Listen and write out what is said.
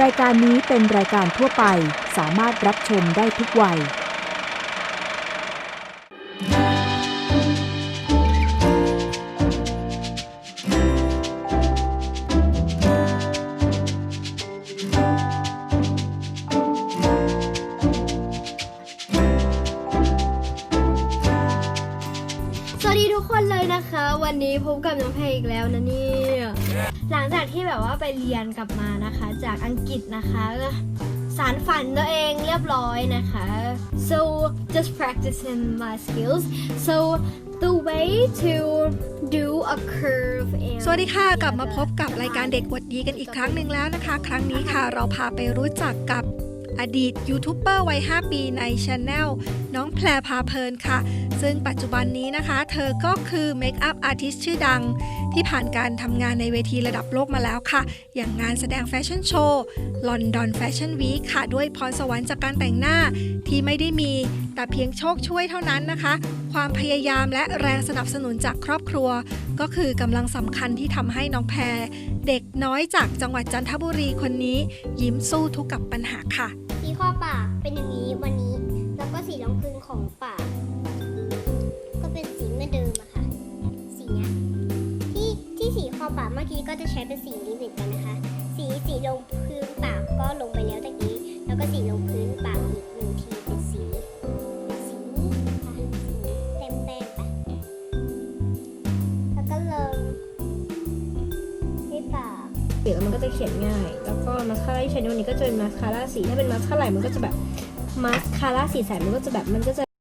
รายการนี้เป็นรายการทั่วไปสามารถรับชมได้ทุกวัย สวัสดีทุกคนเลยนะคะ วันนี้พบกับน้องเพลงอีกแล้วนะเนี่ย หลังจากที่แบบว่าไปเรียนกลับมานะคะ จากอังกฤษนะคะสารฝันตัวเองเรียบร้อยนะคะ so just practicing my skills so the way to do a curve สวัสดีค่ะ กลับมาพบกับรายการเด็กวดดีกันอีกครั้งหนึ่งแล้วนะคะ ครั้งนี้ค่ะเราพาไปรู้จักกับ อดีตยูทูบเบอร์วัย 5 ปีในช anel น้องแพรพาเพลินค่ะ ซึ่งปัจจุบันนี้นะคะ เธอก็คือเมคอัพอาร์ติสชื่อดัง ที่ผ่านการทำงานในเวทีระดับโลกมาแล้วค่ะ อย่างงานแสดงแฟชั่นโชว์ลอนดอนแฟชั่นวีคค่ะ ด้วยพรสวรรค์จากการแต่งหน้าที่ไม่ได้มีแต่เพียงโชคช่วยเท่านั้นนะคะ ความพยายามและแรงสนับสนุนจากครอบครัว ก็คือกำลังสำคัญที่ทำให้น้องแพร เด็กน้อยจากจังหวัดจันทบุรีคนนี้ ยิ้มสู้ทุกกับปัญหาค่ะสีข้อปากเป็นอย่างนี้วันนี้ แล้วก็สีรองพื้นของปาก ก็เป็นสีเมือเดิมอะค่ะ สีเนี้ยที่ที่สีขอบปากเมื่อกี้ก็จะใช้เป็นสีนี้เหมือนกันนะคะ สีสีลงพื้นปากก็ลงไปแล้วตะกี้แล้วก็สีลงพื้นปากอีก งที่ปากเดี๋ยวมันก็จะเขียนง่าย แล้วก็มาสคาร่าที่ใช้ในวันนี้ก็จะเป็นมาสคาร่าสี ถ้าเป็นมาสคาร่าไหลมันก็จะแบบมาสคาร่าสีใสมันก็จะแบบมันก็จะ